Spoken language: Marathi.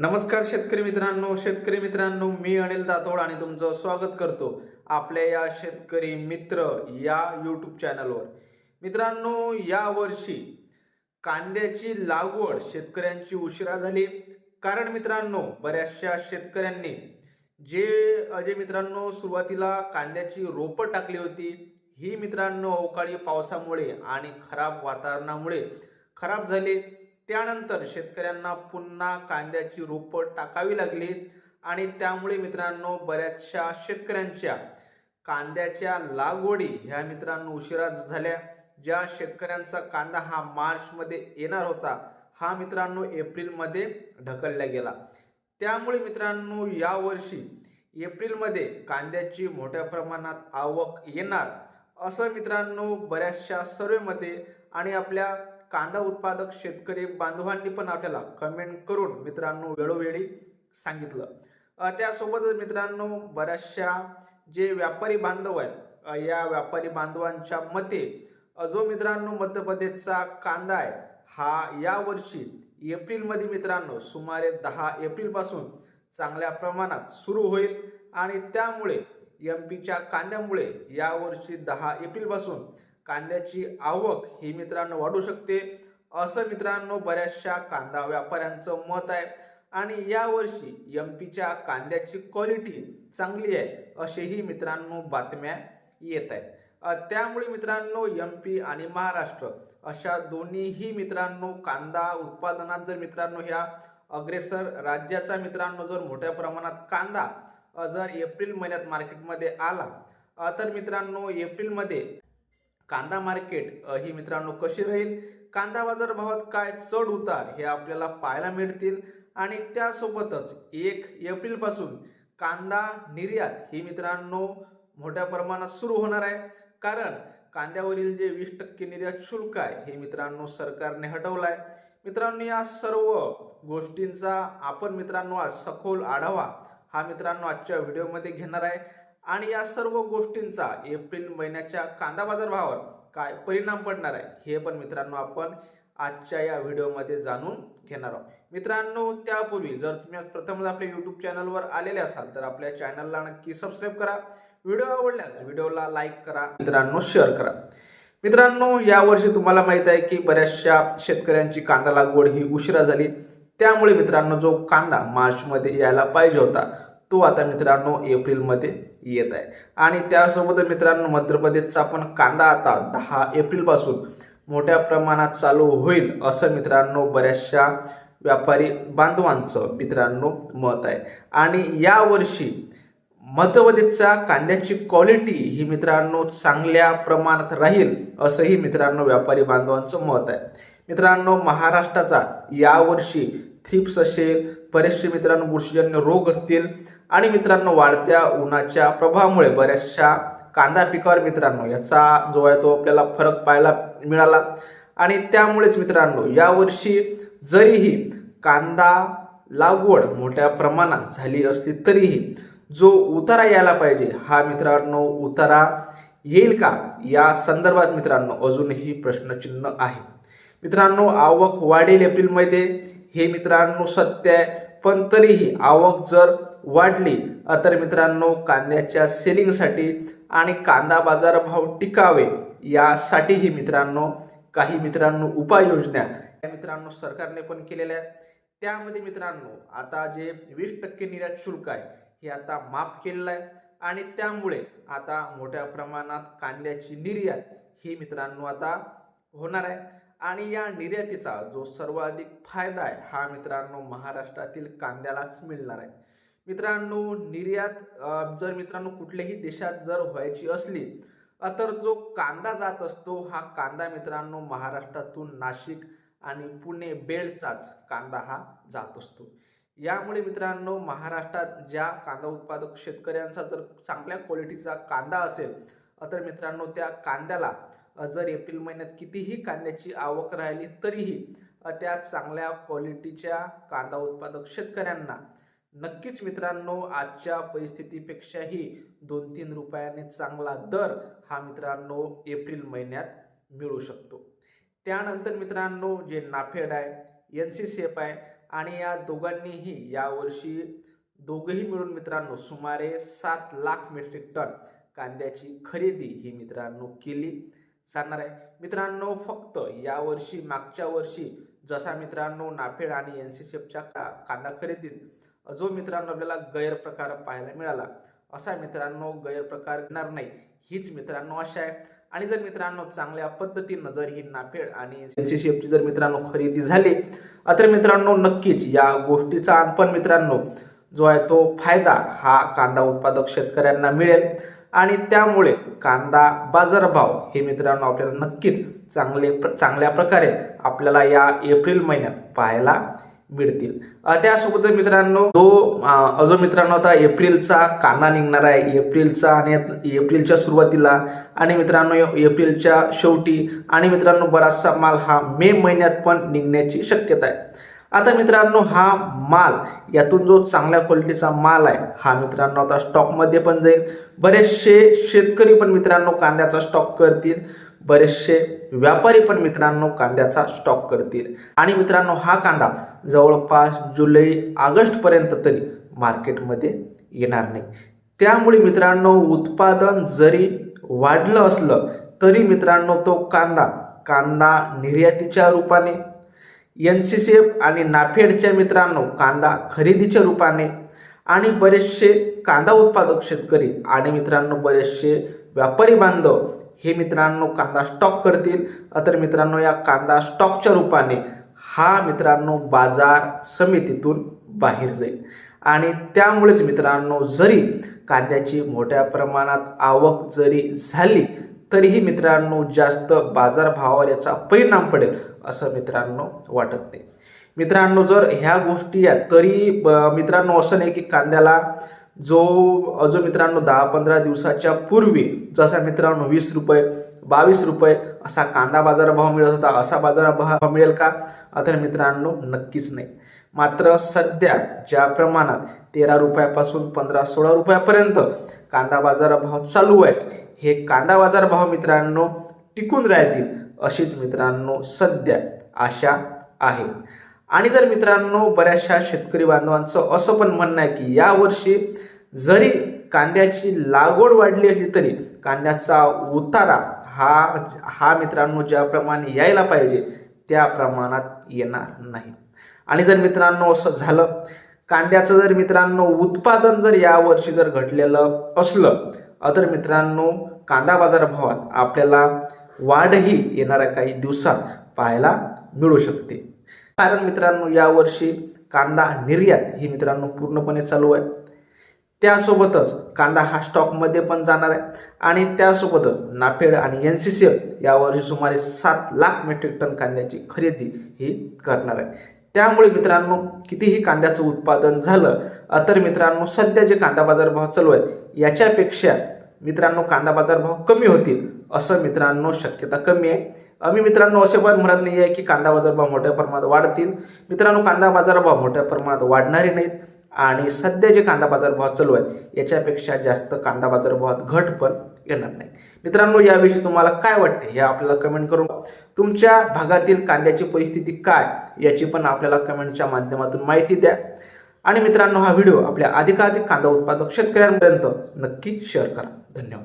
नमस्कार शेतकरी मित्रांनो शेतकरी मित्रांनो मी अनिल दातोड आणि तुमचं स्वागत करतो आपल्या या शेतकरी मित्र या यूट्यूब चॅनलवर मित्रांनो या वर्षी कांद्याची लागवड शेतकऱ्यांची उशिरा झाली. कारण मित्रांनो बऱ्याचशा शेतकऱ्यांनी जे अजय मित्रांनो सुरुवातीला कांद्याची रोपं टाकली होती ही मित्रांनो अवकाळी पावसामुळे आणि खराब वातावरणामुळे खराब झाली. त्यानंतर शेतकऱ्यांना पुन्हा कांद्याची रोपं टाकावी लागली आणि त्यामुळे मित्रांनो बऱ्याचशा शेतकऱ्यांच्या कांद्याच्या लागवडी ह्या मित्रांनो उशिरा झाल्या. ज्या शेतकऱ्यांचा कांदा हा मार्चमध्ये येणार होता हा मित्रांनो एप्रिलमध्ये ढकलला गेला. त्यामुळे मित्रांनो यावर्षी एप्रिलमध्ये कांद्याची मोठ्या प्रमाणात आवक येणार असं मित्रांनो बऱ्याचशा सर्वेमध्ये आणि आपल्या कांदा उत्पादक शेतकरी बांधवांनी पण आपल्याला कमेंट करून मित्रांनो वेळोवेळी सांगितलं. त्यासोबतच मित्रांनो बऱ्याचशा जे व्यापारी बांधव आहेत या व्यापारी बांधवांच्या मते जो मित्रांनो मध्य प्रदेशचा कांदा आहे हा यावर्षी एप्रिलमध्ये मित्रांनो सुमारे दहा एप्रिलपासून चांगल्या प्रमाणात सुरू होईल आणि त्यामुळे एम पीच्या कांद्यामुळे यावर्षी दहा एप्रिलपासून कांद्याची आवक ही मित्रांनो वाढू शकते. असं मित्रांनो बऱ्याचशा कांदा व्यापाऱ्यांचं मत आहे. आणि यावर्षी एम पीच्या कांद्याची क्वालिटी चांगली आहे असेही मित्रांनो बातम्या येत आहेत. त्यामुळे मित्रांनो एम पी आणि महाराष्ट्र अशा दोन्हीही मित्रांनो कांदा उत्पादनात जर मित्रांनो ह्या अग्रेसर राज्याचा मित्रांनो जर मोठ्या प्रमाणात कांदा जर एप्रिल महिन्यात मार्केटमध्ये आला तर मित्रांनो एप्रिलमध्ये कांदा मार्केट ही मित्रांनो कशी राहील? कांदा बाजार भावात काय चढ उतार हे आपल्याला पाहायला मिळतील. आणि त्यासोबतच एक एप्रिलपासून कांदा निर्यात ही मित्रांनो मोठ्या प्रमाणात सुरू होणार आहे. कारण कांद्यावरील जे वीस टक्के निर्यात शुल्क आहे हे मित्रांनो सरकारने हटवलं आहे मित्रांनो या सर्व गोष्टींचा आपण मित्रांनो आज सखोल आढावा हा मित्रांनो आजच्या व्हिडिओमध्ये घेणार आहे. आणि या सर्व गोष्टींचा एप्रिल महिन्याच्या कांदा बाजारभावावर काय परिणाम पडणार आहे हे पण मित्रांनो आपण आजच्या या व्हिडिओमध्ये जाणून घेणार आहोत. मित्रांनो त्यापूर्वी जर तुम्ही आज प्रथमच आपल्या यूट्यूब चॅनलवर आलेले असाल तर आपल्या चॅनलला नक्की सबस्क्राईब करा. व्हिडिओ आवडल्यास व्हिडिओला लाईक करा मित्रांनो शेअर करा. मित्रांनो यावर्षी तुम्हाला माहीत आहे की बऱ्याचशा शेतकऱ्यांची कांदा लागवड ही उशिरा झाली. त्यामुळे मित्रांनो जो कांदा मार्चमध्ये यायला पाहिजे होता तो आता मित्रांनो एप्रिलमध्ये येत आहे. आणि त्यासोबत मित्रांनो मध्य प्रदेशचा पण कांदा आता दहा एप्रिलपासून मोठ्या प्रमाणात चालू होईल असं मित्रांनो बऱ्याचशा व्यापारी बांधवांचं मित्रांनो मत आहे. आणि यावर्षी मध्यप्रदेशच्या कांद्याची क्वालिटी ही मित्रांनो चांगल्या प्रमाणात राहील असंही मित्रांनो व्यापारी बांधवांचं मत आहे. मित्रांनो महाराष्ट्राचा यावर्षी थ्रिप्स असेल बरेचसे मित्रांनो बुरशीजन्य रोग असतील आणि मित्रांनो वाढत्या उन्हाच्या प्रभावामुळे बऱ्याचशा कांदा पिकावर मित्रांनो याचा जो आहे तो आपल्याला फरक पाहायला मिळाला. आणि त्यामुळेच मित्रांनो यावर्षी जरीही कांदा लागवड मोठ्या प्रमाणात झाली असली तरीही जो उतारा यायला पाहिजे हा मित्रांनो उतारा येईल का? या संदर्भात मित्रांनो अजूनही प्रश्नचिन्ह आहे. मित्रांनो आवक वाढेल एप्रिलमध्ये. हे मित्रांनो सत्य आहे. पण तरीही आवक जर वाढली तर मित्रांनो कांद्याच्या सेलिंगसाठी आणि कांदा बाजार भाव टिकावे यासाठीही मित्रांनो काही मित्रांनो उपाययोजना या मित्रांनो सरकारने पण केलेल्या आहेत. त्यामध्ये मित्रांनो आता जे वीस टक्के निर्यात शुल्क आहे हे आता माफ केलेलं आहे. आणि त्यामुळे आता मोठ्या प्रमाणात कांद्याची निर्यात ही मित्रांनो आता होणार आहे. आणि या निर्यातीचा जो सर्वाधिक फायदा आहे हा मित्रांनो महाराष्ट्रातील कांद्यालाच मिळणार आहे. मित्रांनो निर्यात जर मित्रांनो कुठल्याही देशात जर व्हायची असली तर जो कांदा जात असतो हा कांदा मित्रांनो महाराष्ट्रातून नाशिक आणि पुणे बेळचाच कांदा हा जात असतो. यामुळे मित्रांनो महाराष्ट्रात ज्या कांदा उत्पादक शेतकऱ्यांचा जर चांगल्या क्वालिटीचा कांदा असेल तर मित्रांनो त्या कांद्याला जर एप्रिल महिन्यात कितीही कांद्याची आवक राहिली तरीही त्या चांगल्या क्वालिटीच्या कांदा उत्पादक शेतकऱ्यांना नक्कीच मित्रांनो आजच्या परिस्थितीपेक्षाही दोन तीन रुपयाने चांगला दर हा मित्रांनो एप्रिल महिन्यात मिळू शकतो. त्यानंतर मित्रांनो जे नाफेड आहे एन सी सी एफ आहे आणि या दोघांनीही यावर्षी दोघंही मिळून मित्रांनो सुमारे सात लाख मेट्रिक टन कांद्याची खरेदी ही मित्रांनो केली. सांगणार आहे. मित्रांनो फक्त यावर्षी मागच्या वर्षी जसा मित्रांनो नाफेड आणि एन सी सी का कांदा खरेदीत जो मित्रांनो आपल्याला गैरप्रकार पाहायला मिळाला असा मित्रांनो गैरप्रकार घडणार नाही. हीच मित्रांनो आशा आहे. आणि जर मित्रांनो चांगल्या पद्धतीनं जर ही नाफेड आणि एन सी सी एफची जर मित्रांनो खरेदी झाली तर मित्रांनो नक्कीच या गोष्टीचा पण मित्रांनो जो आहे तो फायदा हा कांदा उत्पादक शेतकऱ्यांना मिळेल. आणि त्यामुळे कांदा बाजारभाव हे मित्रांनो आपल्याला नक्कीच चांगले चांगल्या प्रकारे आपल्याला या एप्रिल महिन्यात पाहायला मिळतील. त्यासोबतच त्यासोबत मित्रांनो तो अजून मित्रांनो आता एप्रिलचा कांदा निघणार आहे एप्रिलचा आणि एप्रिलच्या सुरुवातीला आणि मित्रांनो एप्रिलच्या शेवटी आणि मित्रांनो बराचसा माल हा मे महिन्यात पण निघण्याची शक्यता आहे. आता मित्रांनो हा माल यातून जो चांगल्या क्वालिटीचा माल आहे हा मित्रांनो आता स्टॉकमध्ये पण जाईल. बरेचसे शेतकरी पण मित्रांनो कांद्याचा स्टॉक करतील. बरेचसे व्यापारी पण मित्रांनो कांद्याचा स्टॉक करतील. आणि मित्रांनो हा कांदा जवळपास जुलै ऑगस्टपर्यंत तरी मार्केटमध्ये येणार नाही. त्यामुळे मित्रांनो उत्पादन जरी वाढलं असलं तरी मित्रांनो तो कांदा कांदा निर्यातीच्या रूपाने एन सी सी एफ आणि नाफेडच्या मित्रांनो कांदा खरेदीच्या रूपाने आणि बरेचसे कांदा उत्पादक शेतकरी आणि मित्रांनो बरेचसे व्यापारी बांधव हे मित्रांनो कांदा स्टॉक करतील. तर मित्रांनो या कांदा स्टॉकच्या रूपाने हा मित्रांनो बाजार समितीतून बाहेर जाईल. आणि त्यामुळेच मित्रांनो जरी कांद्याची मोठ्या प्रमाणात आवक जरी झाली तरीही मित्रांनो जास्त बाजारभावावर याचा परिणाम पडेल असं मित्रांनो वाटत नाही. मित्रांनो जर ह्या गोष्टी आहेत तरी ब- मित्रांनो असं नाही की कांद्याला जो अजून मित्रांनो दहा पंधरा दिवसाच्या पूर्वी जसा मित्रांनो वीस रुपये बावीस रुपये असा कांदा बाजारभाव मिळत होता असा बाजारभाव मिळेल का? तर मित्रांनो नक्कीच नाही. मात्र सध्या ज्या प्रमाणात तेरा रुपयापासून पंधरा सोळा रुपयापर्यंत कांदा बाजारभाव चालू आहेत हे कांदा बाजारभाव मित्रांनो टिकून राहतील अशीच मित्रांनो सध्या आशा आहे. आणि जर मित्रांनो बऱ्याचशा शेतकरी बांधवांचं असं पण म्हणणं आहे की यावर्षी जरी कांद्याची लागवड वाढली असली तरी कांद्याचा उतारा हा हा मित्रांनो ज्याप्रमाणे यायला पाहिजे त्या प्रमाणात येणार नाही. आणि जर मित्रांनो असं झालं कांद्याचं जर मित्रांनो उत्पादन जर यावर्षी जर घडलेलं असलं तर मित्रांनो कांदा बाजारभावात आपल्याला वाढही येणाऱ्या काही दिवसात पाहायला मिळू शकते. कारण मित्रांनो यावर्षी कांदा निर्यात ही मित्रांनो पूर्णपणे चालू आहे. त्यासोबतच कांदा हा स्टॉकमध्ये पण जाणार आहे आणि त्यासोबतच नाफेड आणि एन सी सी एफ यावर्षी सुमारे सात लाख मेट्रिक टन कांद्याची खरेदी ही करणार आहे. त्यामुळे मित्रांनो कितीही कांद्याचं उत्पादन झालं तर मित्रांनो सध्या जे कांदा बाजारभाव चालू आहे याच्यापेक्षा मित्रांनो कांदा बाजारभाव कमी होतील असं मित्रांनो शक्यता कमी आहे. आम्ही मित्रांनो असे पण म्हणत नाही आहे की कांदा बाजारभाव मोठ्या प्रमाणात वाढतील. मित्रांनो कांदा बाजारभाव मोठ्या प्रमाणात वाढणारे नाहीत. आणि सध्या जे कांदा बाजारभाव चालू आहे याच्यापेक्षा जास्त कांदा बाजारभावात घट पण येणार नाही. मित्रांनो याविषयी तुम्हाला काय वाटते हे आपल्याला कमेंट करून तुमच्या भागातील कांद्याची परिस्थिती काय याची पण आपल्याला कमेंटच्या माध्यमातून माहिती द्या. आणि मित्रांनो हा व्हिडिओ आपल्या अधिकाधिक कांदा उत्पादक शेतकऱ्यांपर्यंत नक्की शेअर करा. धन्यवाद.